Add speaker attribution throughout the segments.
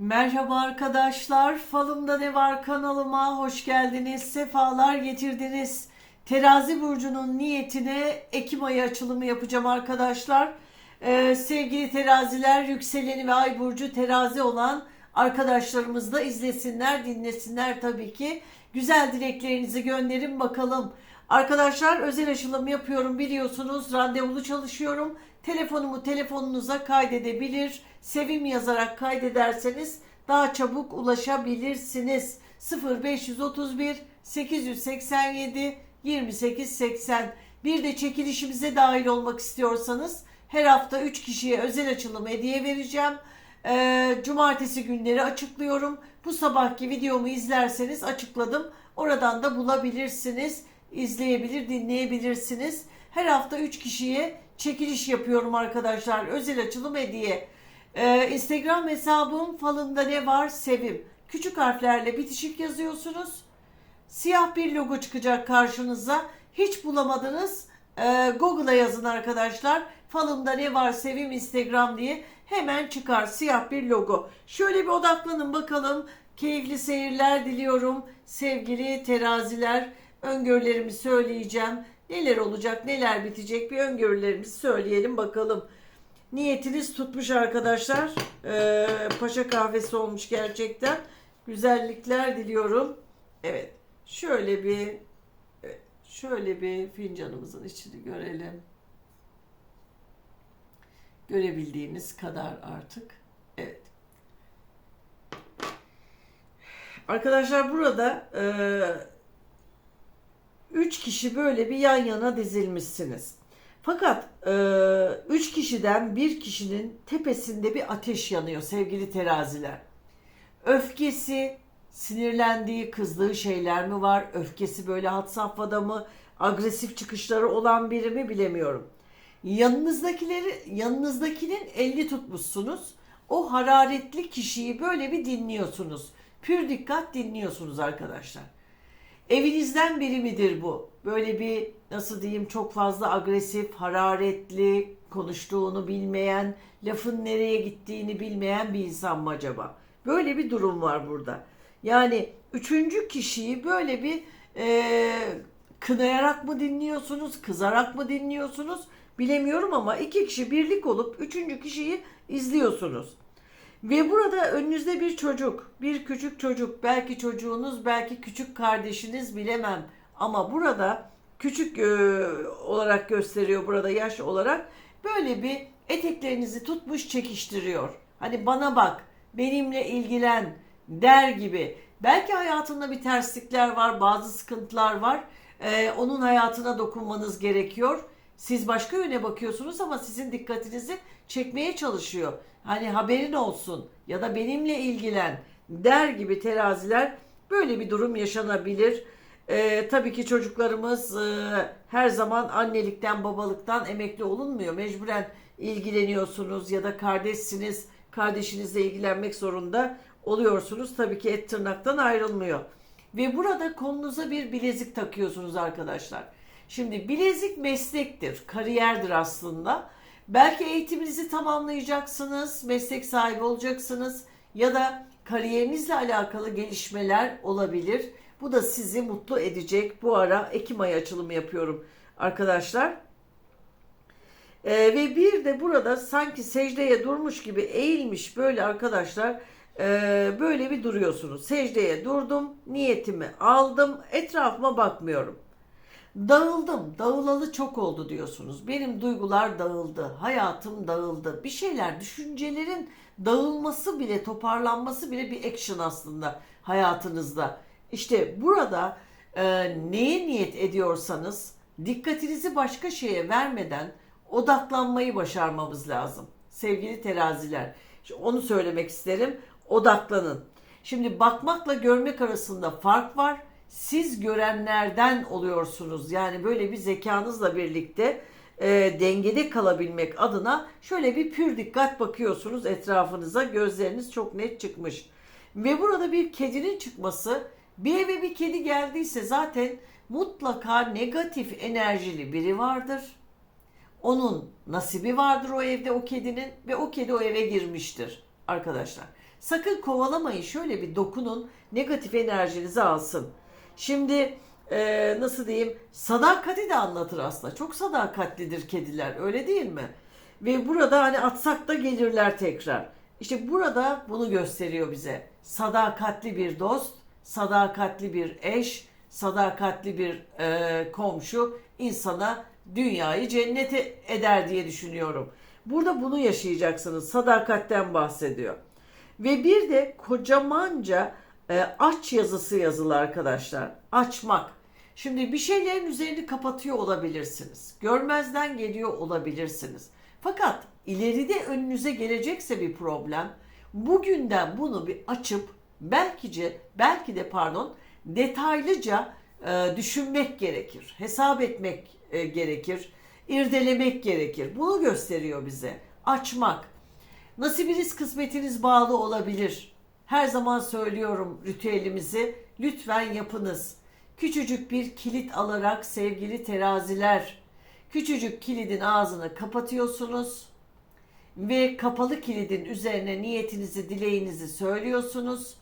Speaker 1: Merhaba arkadaşlar. Falımda ne var kanalıma hoş geldiniz. Sefalar getirdiniz. Terazi burcunun niyetine Ekim ayı açılımı yapacağım arkadaşlar. Ee, sevgili teraziler, yükseleni ve ay burcu terazi olan arkadaşlarımız da izlesinler, dinlesinler tabii ki. Güzel dileklerinizi gönderin bakalım. Arkadaşlar özel açılım yapıyorum biliyorsunuz. Randevulu çalışıyorum. Telefonumu telefonunuza kaydedebilir. Sevim yazarak kaydederseniz daha çabuk ulaşabilirsiniz. 0531 887 2880 bir de çekilişimize dahil olmak istiyorsanız her hafta 3 kişiye özel açılım hediye vereceğim. Ee, cumartesi günleri açıklıyorum. Bu sabahki videomu izlerseniz açıkladım. Oradan da bulabilirsiniz. izleyebilir, dinleyebilirsiniz. Her hafta 3 kişiye çekiliş yapıyorum arkadaşlar. Özel açılım hediye. Ee, Instagram hesabım falında ne var sevim. Küçük harflerle bitişik yazıyorsunuz. Siyah bir logo çıkacak karşınıza. Hiç bulamadınız. Ee, Google'a yazın arkadaşlar. Falımda ne var sevim Instagram diye hemen çıkar siyah bir logo. Şöyle bir odaklanın bakalım. Keyifli seyirler diliyorum. Sevgili teraziler öngörülerimi söyleyeceğim. Neler olacak, neler bitecek bir öngörülerimizi söyleyelim bakalım. Niyetiniz tutmuş arkadaşlar. Ee, paşa kahvesi olmuş gerçekten. Güzellikler diliyorum. Evet. Şöyle bir şöyle bir fincanımızın içini görelim. Görebildiğimiz kadar artık. Evet. Arkadaşlar burada eee 3 kişi böyle bir yan yana dizilmişsiniz. Fakat 3 e, üç kişiden bir kişinin tepesinde bir ateş yanıyor sevgili teraziler. Öfkesi, sinirlendiği, kızdığı şeyler mi var? Öfkesi böyle had safhada mı? Agresif çıkışları olan biri mi bilemiyorum. Yanınızdakileri, yanınızdakinin elini tutmuşsunuz. O hararetli kişiyi böyle bir dinliyorsunuz. Pür dikkat dinliyorsunuz arkadaşlar. Evinizden biri midir bu? Böyle bir nasıl diyeyim çok fazla agresif, hararetli, konuştuğunu bilmeyen, lafın nereye gittiğini bilmeyen bir insan mı acaba? Böyle bir durum var burada. Yani üçüncü kişiyi böyle bir e, kınayarak mı dinliyorsunuz, kızarak mı dinliyorsunuz bilemiyorum ama iki kişi birlik olup üçüncü kişiyi izliyorsunuz. Ve burada önünüzde bir çocuk, bir küçük çocuk, belki çocuğunuz, belki küçük kardeşiniz bilemem. Ama burada küçük e, olarak gösteriyor burada yaş olarak böyle bir eteklerinizi tutmuş çekiştiriyor. Hani bana bak, benimle ilgilen der gibi. Belki hayatında bir terslikler var, bazı sıkıntılar var. E, onun hayatına dokunmanız gerekiyor. Siz başka yöne bakıyorsunuz ama sizin dikkatinizi çekmeye çalışıyor. Hani haberin olsun ya da benimle ilgilen der gibi teraziler böyle bir durum yaşanabilir. Ee, tabii ki çocuklarımız e, her zaman annelikten babalıktan emekli olunmuyor. Mecburen ilgileniyorsunuz ya da kardeşsiniz kardeşinizle ilgilenmek zorunda oluyorsunuz. Tabii ki et tırnaktan ayrılmıyor. Ve burada kolunuza bir bilezik takıyorsunuz arkadaşlar. Şimdi bilezik meslektir, kariyerdir aslında. Belki eğitiminizi tamamlayacaksınız, meslek sahibi olacaksınız ya da kariyerinizle alakalı gelişmeler olabilir. Bu da sizi mutlu edecek. Bu ara Ekim ayı açılımı yapıyorum arkadaşlar. Ee, ve bir de burada sanki secdeye durmuş gibi eğilmiş böyle arkadaşlar e, böyle bir duruyorsunuz. Secdeye durdum, niyetimi aldım, etrafıma bakmıyorum. Dağıldım, dağılalı çok oldu diyorsunuz. Benim duygular dağıldı, hayatım dağıldı. Bir şeyler, düşüncelerin dağılması bile, toparlanması bile bir action aslında hayatınızda. İşte burada e, neye niyet ediyorsanız dikkatinizi başka şeye vermeden odaklanmayı başarmamız lazım. Sevgili teraziler, Şimdi onu söylemek isterim. Odaklanın. Şimdi bakmakla görmek arasında fark var siz görenlerden oluyorsunuz. Yani böyle bir zekanızla birlikte e, dengede kalabilmek adına şöyle bir pür dikkat bakıyorsunuz etrafınıza. Gözleriniz çok net çıkmış. Ve burada bir kedinin çıkması bir eve bir kedi geldiyse zaten mutlaka negatif enerjili biri vardır. Onun nasibi vardır o evde o kedinin ve o kedi o eve girmiştir arkadaşlar. Sakın kovalamayın. Şöyle bir dokunun. Negatif enerjinizi alsın. Şimdi e, nasıl diyeyim? Sadakati de anlatır aslında. Çok sadakatlidir kediler. Öyle değil mi? Ve burada hani atsak da gelirler tekrar. İşte burada bunu gösteriyor bize. Sadakatli bir dost, sadakatli bir eş, sadakatli bir e, komşu insana dünyayı cennete eder diye düşünüyorum. Burada bunu yaşayacaksınız. Sadakatten bahsediyor. Ve bir de kocamanca e, aç yazısı yazılı arkadaşlar. Açmak. Şimdi bir şeylerin üzerini kapatıyor olabilirsiniz. Görmezden geliyor olabilirsiniz. Fakat ileride önünüze gelecekse bir problem, bugünden bunu bir açıp belki de belki de pardon detaylıca e, düşünmek gerekir. Hesap etmek e, gerekir. irdelemek gerekir. Bunu gösteriyor bize. Açmak. Nasibiniz kısmetiniz bağlı olabilir. Her zaman söylüyorum ritüelimizi lütfen yapınız. Küçücük bir kilit alarak sevgili teraziler, küçücük kilidin ağzını kapatıyorsunuz ve kapalı kilidin üzerine niyetinizi, dileğinizi söylüyorsunuz.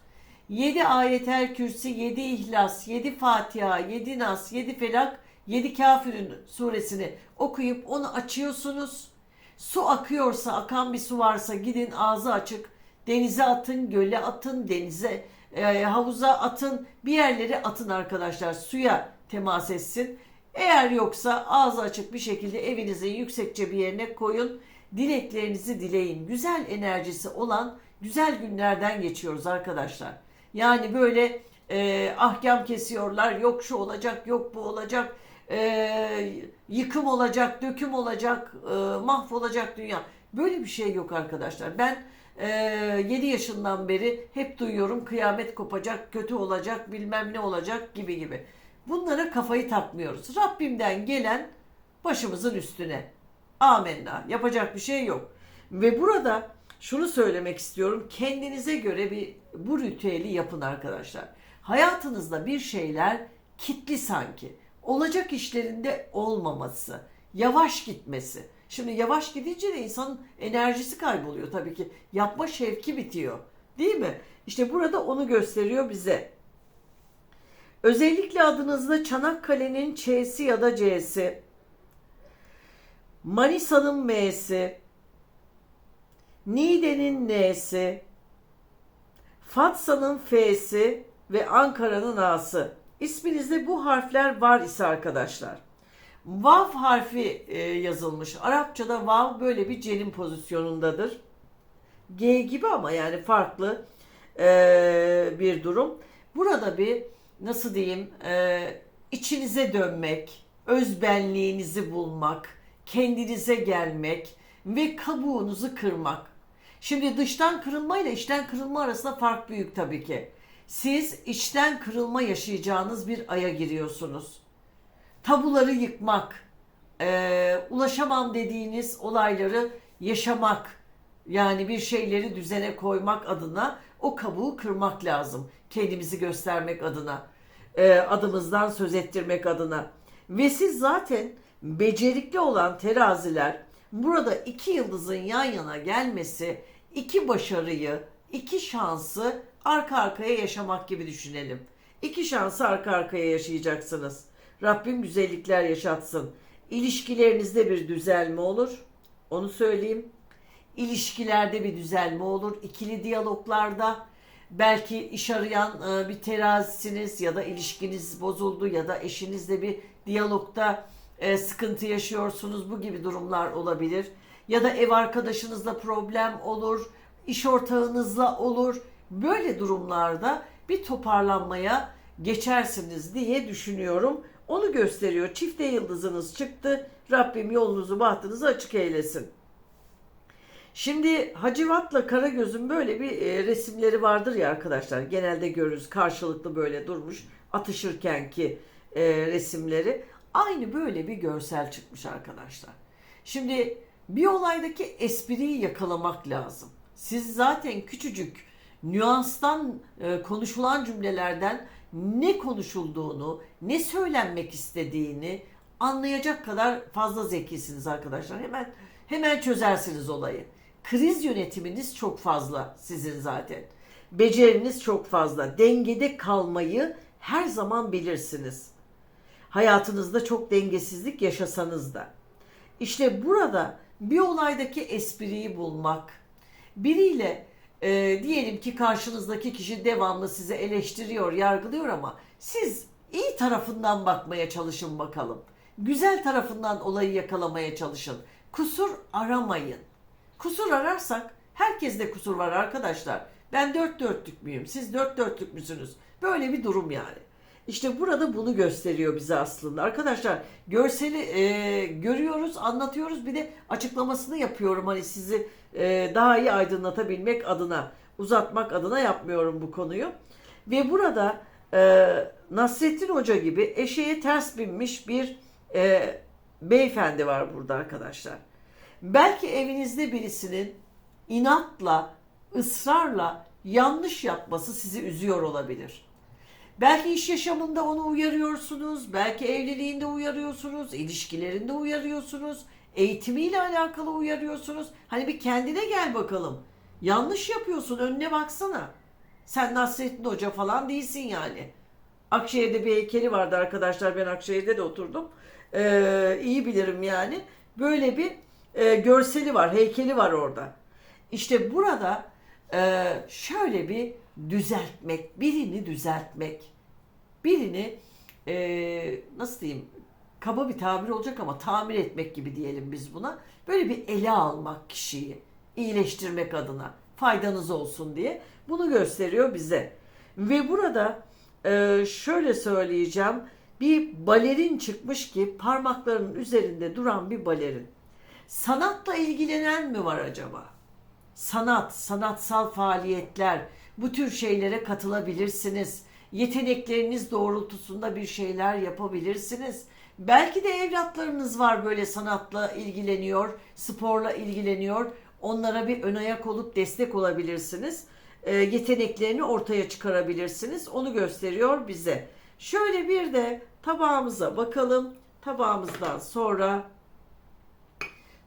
Speaker 1: 7 ayetel kürsi, 7 ihlas, 7 Fatiha, 7 Nas, 7 Felak, 7 Kafirün suresini okuyup onu açıyorsunuz. Su akıyorsa, akan bir su varsa gidin ağzı açık. Denize atın, göle atın, denize, e, havuza atın. Bir yerlere atın arkadaşlar. Suya temas etsin. Eğer yoksa ağzı açık bir şekilde evinizin yüksekçe bir yerine koyun. Dileklerinizi dileyin. Güzel enerjisi olan güzel günlerden geçiyoruz arkadaşlar. Yani böyle e, ahkam kesiyorlar. Yok şu olacak, yok bu olacak. E, yıkım olacak, döküm olacak, e, mahvolacak dünya. Böyle bir şey yok arkadaşlar. Ben e, 7 yaşından beri hep duyuyorum kıyamet kopacak, kötü olacak, bilmem ne olacak gibi gibi. Bunlara kafayı takmıyoruz. Rabbimden gelen başımızın üstüne. Amenna. Yapacak bir şey yok. Ve burada şunu söylemek istiyorum. Kendinize göre bir bu ritüeli yapın arkadaşlar. Hayatınızda bir şeyler kitli sanki. Olacak işlerinde olmaması, yavaş gitmesi. Şimdi yavaş gidince de insanın enerjisi kayboluyor tabii ki. Yapma şevki bitiyor. Değil mi? İşte burada onu gösteriyor bize. Özellikle adınızda Çanakkale'nin Ç'si ya da C'si, Manisa'nın M'si, Niğde'nin N'si, Fatsa'nın F'si ve Ankara'nın A'sı. İsminizde bu harfler var ise arkadaşlar. Vav harfi e, yazılmış. Arapçada vav böyle bir cenin pozisyonundadır. G gibi ama yani farklı e, bir durum. Burada bir nasıl diyeyim e, içinize dönmek, özbenliğinizi bulmak, kendinize gelmek ve kabuğunuzu kırmak. Şimdi dıştan kırılma ile içten kırılma arasında fark büyük tabii ki. Siz içten kırılma yaşayacağınız bir aya giriyorsunuz. Tabuları yıkmak, e, ulaşamam dediğiniz olayları yaşamak, yani bir şeyleri düzene koymak adına o kabuğu kırmak lazım. Kendimizi göstermek adına, e, adımızdan söz ettirmek adına. Ve siz zaten becerikli olan teraziler burada iki yıldızın yan yana gelmesi iki başarıyı, iki şansı arka arkaya yaşamak gibi düşünelim. İki şansı arka arkaya yaşayacaksınız. Rabbim güzellikler yaşatsın. İlişkilerinizde bir düzelme olur. Onu söyleyeyim. İlişkilerde bir düzelme olur. İkili diyaloglarda belki iş arayan e, bir terazisiniz ya da ilişkiniz bozuldu ya da eşinizle bir diyalogda e, sıkıntı yaşıyorsunuz. Bu gibi durumlar olabilir. Ya da ev arkadaşınızla problem olur, iş ortağınızla olur. Böyle durumlarda bir toparlanmaya geçersiniz diye düşünüyorum. Onu gösteriyor. Çifte yıldızınız çıktı. Rabbim yolunuzu bahtınızı açık eylesin. Şimdi Hacivat'la Karagöz'ün böyle bir e, resimleri vardır ya arkadaşlar. Genelde görürüz karşılıklı böyle durmuş atışırken ki e, resimleri. Aynı böyle bir görsel çıkmış arkadaşlar. Şimdi bir olaydaki espriyi yakalamak lazım. Siz zaten küçücük nüanstan e, konuşulan cümlelerden ne konuşulduğunu, ne söylenmek istediğini anlayacak kadar fazla zekisiniz arkadaşlar. Hemen hemen çözersiniz olayı. Kriz yönetiminiz çok fazla sizin zaten. Beceriniz çok fazla. Dengede kalmayı her zaman bilirsiniz. Hayatınızda çok dengesizlik yaşasanız da. İşte burada bir olaydaki espriyi bulmak, biriyle e, diyelim ki karşınızdaki kişi devamlı sizi eleştiriyor, yargılıyor ama siz iyi tarafından bakmaya çalışın bakalım. Güzel tarafından olayı yakalamaya çalışın. Kusur aramayın. Kusur ararsak herkeste kusur var arkadaşlar. Ben dört dörtlük müyüm? Siz dört dörtlük müsünüz? Böyle bir durum yani. İşte burada bunu gösteriyor bize aslında. Arkadaşlar görseli e, görüyoruz, anlatıyoruz. Bir de açıklamasını yapıyorum hani sizi e, daha iyi aydınlatabilmek adına, uzatmak adına yapmıyorum bu konuyu. Ve burada e, Nasrettin Hoca gibi eşeğe ters binmiş bir e, beyefendi var burada arkadaşlar. Belki evinizde birisinin inatla, ısrarla yanlış yapması sizi üzüyor olabilir. Belki iş yaşamında onu uyarıyorsunuz, belki evliliğinde uyarıyorsunuz, ilişkilerinde uyarıyorsunuz, eğitimiyle alakalı uyarıyorsunuz. Hani bir kendine gel bakalım. Yanlış yapıyorsun, önüne baksana. Sen Nasrettin Hoca falan değilsin yani. Akşehir'de bir heykeli vardı arkadaşlar. Ben Akşehir'de de oturdum. Ee, iyi bilirim yani. Böyle bir e, görseli var, heykeli var orada. İşte burada e, şöyle bir düzeltmek, birini düzeltmek, birini e, nasıl diyeyim kaba bir tabir olacak ama tamir etmek gibi diyelim biz buna. Böyle bir ele almak kişiyi, iyileştirmek adına faydanız olsun diye bunu gösteriyor bize. Ve burada e, şöyle söyleyeceğim bir balerin çıkmış ki parmaklarının üzerinde duran bir balerin. Sanatla ilgilenen mi var acaba? sanat, sanatsal faaliyetler, bu tür şeylere katılabilirsiniz. Yetenekleriniz doğrultusunda bir şeyler yapabilirsiniz. Belki de evlatlarınız var böyle sanatla ilgileniyor, sporla ilgileniyor. Onlara bir ön ayak olup destek olabilirsiniz. E, yeteneklerini ortaya çıkarabilirsiniz. Onu gösteriyor bize. Şöyle bir de tabağımıza bakalım. Tabağımızdan sonra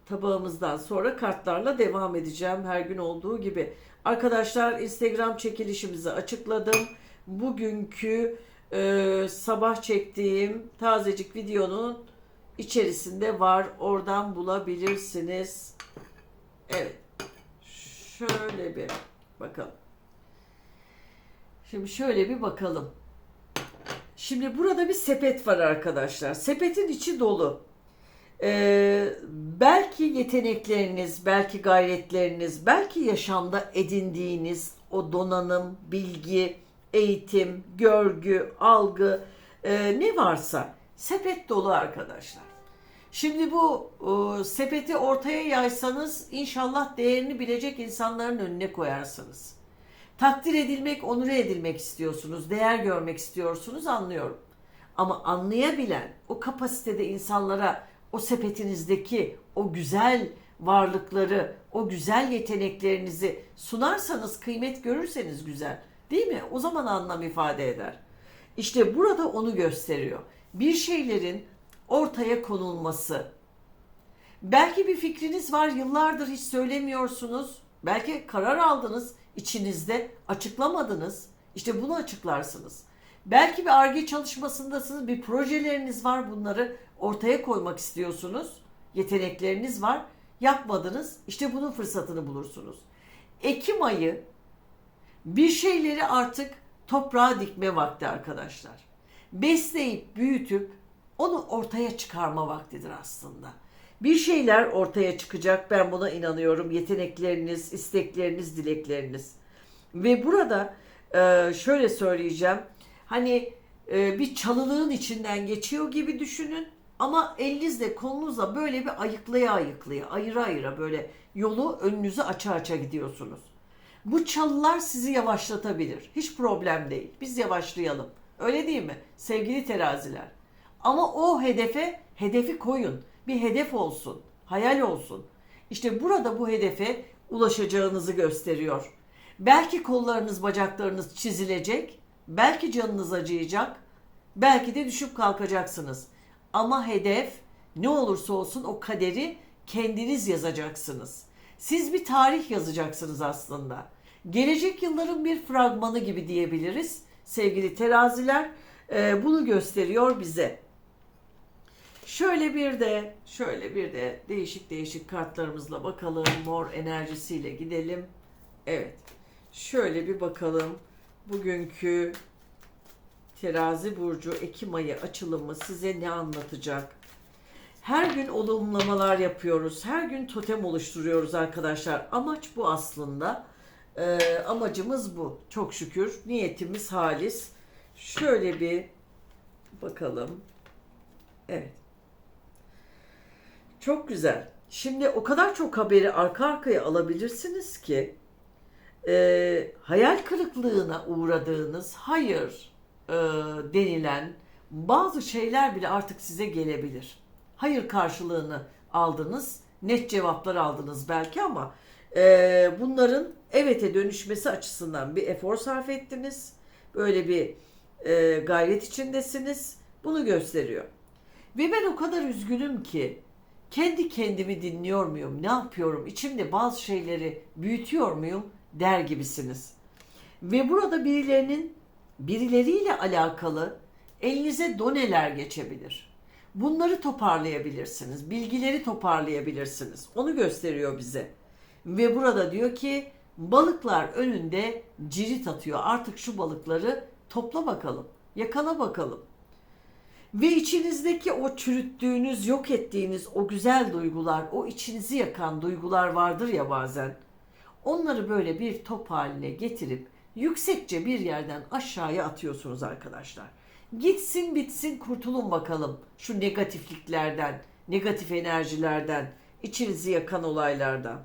Speaker 1: tabağımızdan sonra kartlarla devam edeceğim her gün olduğu gibi. Arkadaşlar Instagram çekilişimizi açıkladım. Bugünkü e, sabah çektiğim tazecik videonun içerisinde var. Oradan bulabilirsiniz. Evet. Şöyle bir bakalım. Şimdi şöyle bir bakalım. Şimdi burada bir sepet var arkadaşlar. Sepetin içi dolu. Ee, belki yetenekleriniz, belki gayretleriniz, belki yaşamda edindiğiniz o donanım, bilgi, eğitim, görgü, algı e, ne varsa sepet dolu arkadaşlar. Şimdi bu e, sepeti ortaya yaysanız inşallah değerini bilecek insanların önüne koyarsınız. Takdir edilmek, onur edilmek istiyorsunuz, değer görmek istiyorsunuz anlıyorum. Ama anlayabilen, o kapasitede insanlara o sepetinizdeki o güzel varlıkları, o güzel yeteneklerinizi sunarsanız, kıymet görürseniz güzel. Değil mi? O zaman anlam ifade eder. İşte burada onu gösteriyor. Bir şeylerin ortaya konulması. Belki bir fikriniz var, yıllardır hiç söylemiyorsunuz. Belki karar aldınız, içinizde açıklamadınız. İşte bunu açıklarsınız. Belki bir arge çalışmasındasınız, bir projeleriniz var bunları ortaya koymak istiyorsunuz. Yetenekleriniz var, yapmadınız. İşte bunun fırsatını bulursunuz. Ekim ayı bir şeyleri artık toprağa dikme vakti arkadaşlar. Besleyip, büyütüp onu ortaya çıkarma vaktidir aslında. Bir şeyler ortaya çıkacak ben buna inanıyorum. Yetenekleriniz, istekleriniz, dilekleriniz. Ve burada e, şöyle söyleyeceğim. Hani e, bir çalılığın içinden geçiyor gibi düşünün. Ama elinizle kolunuzla böyle bir ayıklaya ayıklaya, ayıra ayıra böyle yolu önünüzü aça aça gidiyorsunuz. Bu çalılar sizi yavaşlatabilir. Hiç problem değil. Biz yavaşlayalım. Öyle değil mi? Sevgili teraziler. Ama o hedefe, hedefi koyun. Bir hedef olsun. Hayal olsun. İşte burada bu hedefe ulaşacağınızı gösteriyor. Belki kollarınız, bacaklarınız çizilecek. Belki canınız acıyacak. Belki de düşüp kalkacaksınız. Ama hedef ne olursa olsun o kaderi kendiniz yazacaksınız. Siz bir tarih yazacaksınız aslında. Gelecek yılların bir fragmanı gibi diyebiliriz sevgili teraziler. Ee, bunu gösteriyor bize. Şöyle bir de şöyle bir de değişik değişik kartlarımızla bakalım. Mor enerjisiyle gidelim. Evet. Şöyle bir bakalım. Bugünkü Terazi burcu Ekim ayı açılımı size ne anlatacak? Her gün olumlamalar yapıyoruz. Her gün totem oluşturuyoruz arkadaşlar. Amaç bu aslında. Ee, amacımız bu. Çok şükür. Niyetimiz halis. Şöyle bir bakalım. Evet. Çok güzel. Şimdi o kadar çok haberi arka arkaya alabilirsiniz ki e, hayal kırıklığına uğradığınız hayır e, denilen bazı şeyler bile artık size gelebilir. Hayır karşılığını aldınız, net cevaplar aldınız belki ama e, bunların evete dönüşmesi açısından bir efor sarf ettiniz. Böyle bir e, gayret içindesiniz. Bunu gösteriyor. Ve ben o kadar üzgünüm ki kendi kendimi dinliyor muyum? Ne yapıyorum? İçimde bazı şeyleri büyütüyor muyum? der gibisiniz. Ve burada birilerinin birileriyle alakalı elinize doneler geçebilir. Bunları toparlayabilirsiniz. Bilgileri toparlayabilirsiniz. Onu gösteriyor bize. Ve burada diyor ki balıklar önünde cirit atıyor. Artık şu balıkları topla bakalım. Yakala bakalım. Ve içinizdeki o çürüttüğünüz, yok ettiğiniz o güzel duygular, o içinizi yakan duygular vardır ya bazen. Onları böyle bir top haline getirip yüksekçe bir yerden aşağıya atıyorsunuz arkadaşlar. Gitsin bitsin kurtulun bakalım şu negatifliklerden, negatif enerjilerden, içinizi yakan olaylardan.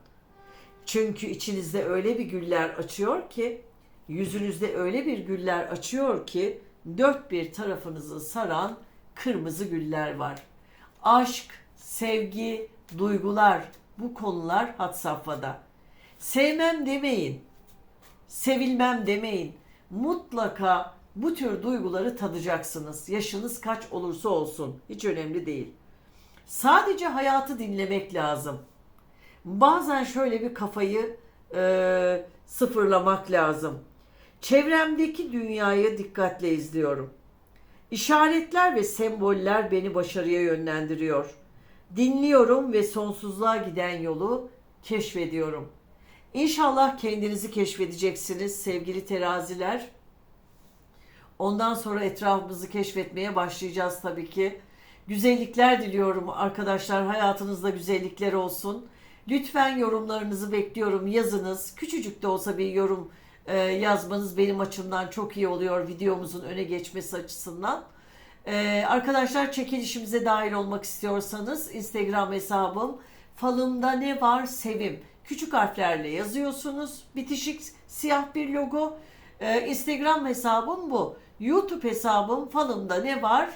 Speaker 1: Çünkü içinizde öyle bir güller açıyor ki, yüzünüzde öyle bir güller açıyor ki dört bir tarafınızı saran kırmızı güller var. Aşk, sevgi, duygular bu konular had safhada. Sevmem demeyin. Sevilmem demeyin. Mutlaka bu tür duyguları tadacaksınız. Yaşınız kaç olursa olsun. Hiç önemli değil. Sadece hayatı dinlemek lazım. Bazen şöyle bir kafayı e, sıfırlamak lazım. Çevremdeki dünyayı dikkatle izliyorum. İşaretler ve semboller beni başarıya yönlendiriyor. Dinliyorum ve sonsuzluğa giden yolu keşfediyorum. İnşallah kendinizi keşfedeceksiniz sevgili teraziler. Ondan sonra etrafımızı keşfetmeye başlayacağız tabii ki. Güzellikler diliyorum arkadaşlar. Hayatınızda güzellikler olsun. Lütfen yorumlarınızı bekliyorum. Yazınız. Küçücük de olsa bir yorum e, yazmanız benim açımdan çok iyi oluyor videomuzun öne geçmesi açısından. E, arkadaşlar çekilişimize dahil olmak istiyorsanız Instagram hesabım falımda ne var sevim küçük harflerle yazıyorsunuz. Bitişik siyah bir logo. E, Instagram hesabım bu. YouTube hesabım falımda ne var?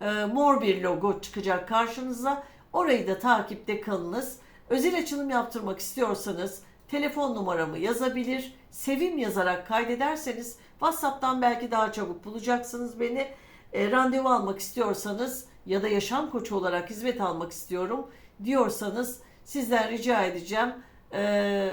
Speaker 1: E, mor bir logo çıkacak karşınıza. Orayı da takipte kalınız. Özel açılım yaptırmak istiyorsanız telefon numaramı yazabilir. Sevim yazarak kaydederseniz WhatsApp'tan belki daha çabuk bulacaksınız beni. E, randevu almak istiyorsanız ya da yaşam koçu olarak hizmet almak istiyorum diyorsanız sizden rica edeceğim e,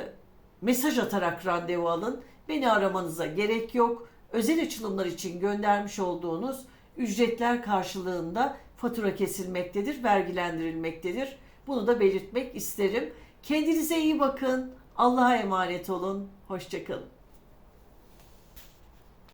Speaker 1: mesaj atarak randevu alın. Beni aramanıza gerek yok. Özel açılımlar için göndermiş olduğunuz ücretler karşılığında fatura kesilmektedir, vergilendirilmektedir. Bunu da belirtmek isterim. Kendinize iyi bakın. Allah'a emanet olun. Hoşçakalın.